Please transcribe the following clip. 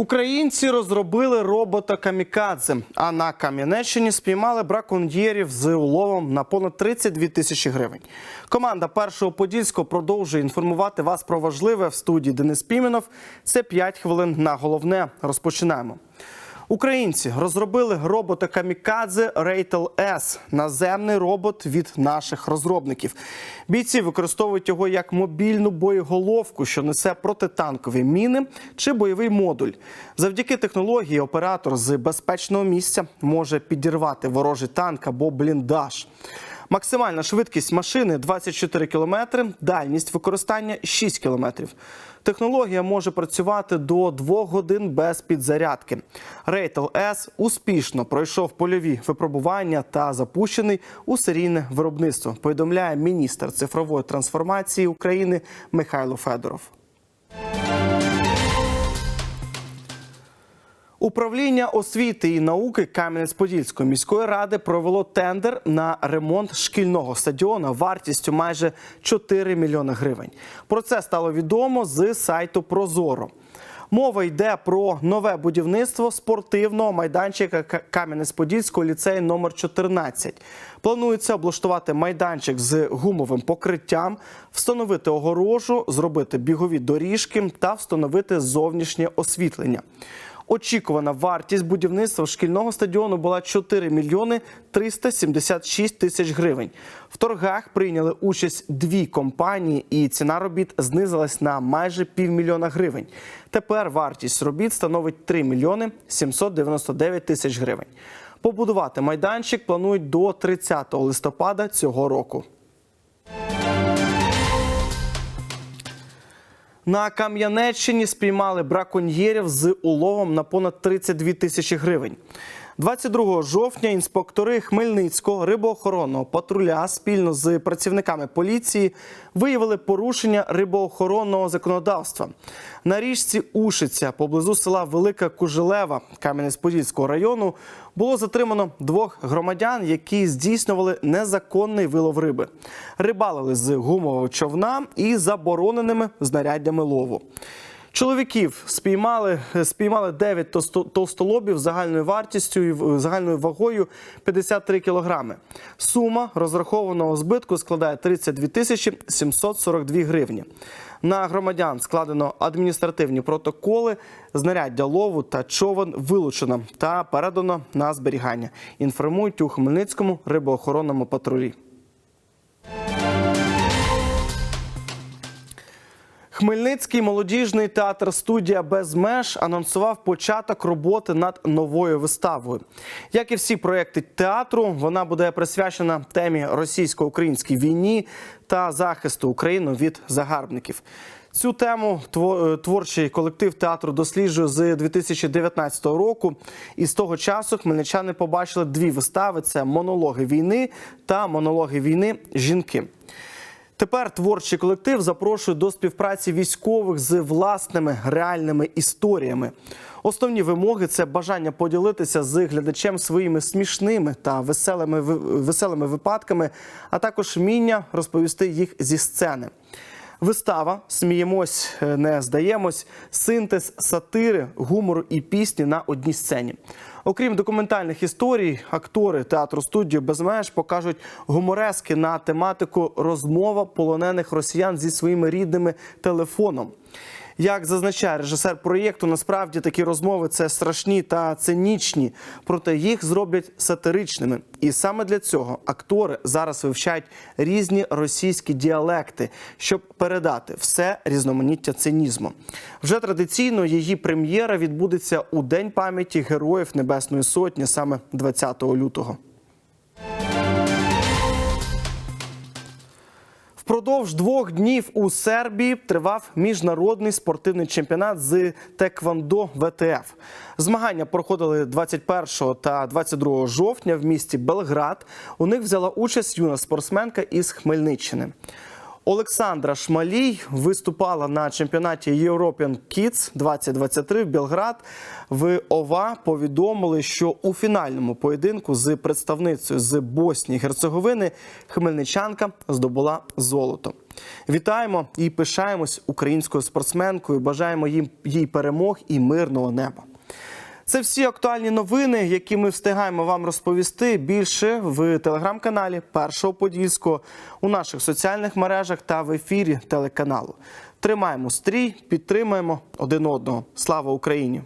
Українці розробили робота Камікадзе, а на Кам'янеччині спіймали браконьєрів з уловом на понад 32 тисячі гривень. Команда першого подільського продовжує інформувати вас про важливе в студії Денис Піменов. Це 5 хвилин на головне. Розпочинаємо. Українці розробили робота Камікадзе Рейтел С – наземний робот від наших розробників. Бійці використовують його як мобільну боєголовку, що несе протитанкові міни чи бойовий модуль. Завдяки технології оператор з безпечного місця може підірвати ворожий танк або бліндаж. Максимальна швидкість машини 24 км, дальність використання 6 км. Технологія може працювати до 2 годин без підзарядки. Рейtel S успішно пройшов польові випробування та запущений у серійне виробництво. Повідомляє міністр цифрової трансформації України Михайло Федоров. Управління освіти і науки Кам'янець-Подільської міської ради провело тендер на ремонт шкільного стадіона вартістю майже 4 мільйони гривень. Про це стало відомо з сайту Прозоро. Мова йде про нове будівництво спортивного майданчика Кам'янець-Подільського ліцею номер 14. Планується облаштувати майданчик з гумовим покриттям, встановити огорожу, зробити бігові доріжки та встановити зовнішнє освітлення. Очікувана вартість будівництва шкільного стадіону була 4 мільйони 376 тисяч гривень. В торгах прийняли участь дві компанії, і ціна робіт знизилась на майже півмільйона гривень. Тепер вартість робіт становить 3 мільйони 799 тисяч гривень. Побудувати майданчик планують до 30 листопада цього року. На Кам'янеччині спіймали браконьєрів з уловом на понад 32 тисячі гривень. 22 жовтня інспектори Хмельницького рибоохоронного патруля спільно з працівниками поліції виявили порушення рибоохоронного законодавства. На річці Ушиця поблизу села Велика Кужелева Кам'янець-Подільського району було затримано двох громадян, які здійснювали незаконний вилов риби. Рибалили з гумового човна і забороненими знаряддями лову. Чоловіків спіймали, спіймали 9 тосто- толстолобів загальною вартістю і в- загальною вагою 53 кілограми. Сума розрахованого збитку складає 32 тисячі 742 гривні. На громадян складено адміністративні протоколи, знаряддя лову та човен вилучено та передано на зберігання. Інформують у Хмельницькому рибоохоронному патрулі. Хмельницький молодіжний театр студія без меж анонсував початок роботи над новою виставою. Як і всі проекти театру, вона буде присвячена темі російсько-українській війні та захисту України від загарбників. Цю тему е, творчий колектив театру досліджує з 2019 року. І з того часу хмельничани побачили дві вистави: це монологи війни та монологи війни жінки. Тепер творчий колектив запрошує до співпраці військових з власними реальними історіями. Основні вимоги це бажання поділитися з глядачем своїми смішними та веселими веселими випадками, а також вміння розповісти їх зі сцени. Вистава Сміємось, е, не здаємось, синтез сатири, гумору і пісні на одній сцені. Окрім документальних історій, актори театру студію без меж покажуть гуморески на тематику розмова полонених росіян зі своїми рідними телефоном. Як зазначає режисер проєкту, насправді такі розмови це страшні та цинічні, проте їх зроблять сатиричними. І саме для цього актори зараз вивчають різні російські діалекти, щоб передати все різноманіття цинізму. Вже традиційно її прем'єра відбудеться у День пам'яті Героїв Небесної Сотні, саме 20 лютого. Впродовж двох днів у Сербії тривав міжнародний спортивний чемпіонат з Теквондо ВТФ. Змагання проходили 21 та 22 жовтня в місті Белград. У них взяла участь юна спортсменка із Хмельниччини. Олександра Шмалій виступала на чемпіонаті European Kids 2023 в Белград. В ОВА повідомили, що у фінальному поєдинку з представницею з Боснії Герцеговини хмельничанка здобула золото. Вітаємо і пишаємось українською спортсменкою. Бажаємо їм їй перемог і мирного неба. Це всі актуальні новини, які ми встигаємо вам розповісти більше в телеграм-каналі Першого Подільського, у наших соціальних мережах та в ефірі телеканалу. Тримаємо стрій, підтримуємо один одного. Слава Україні!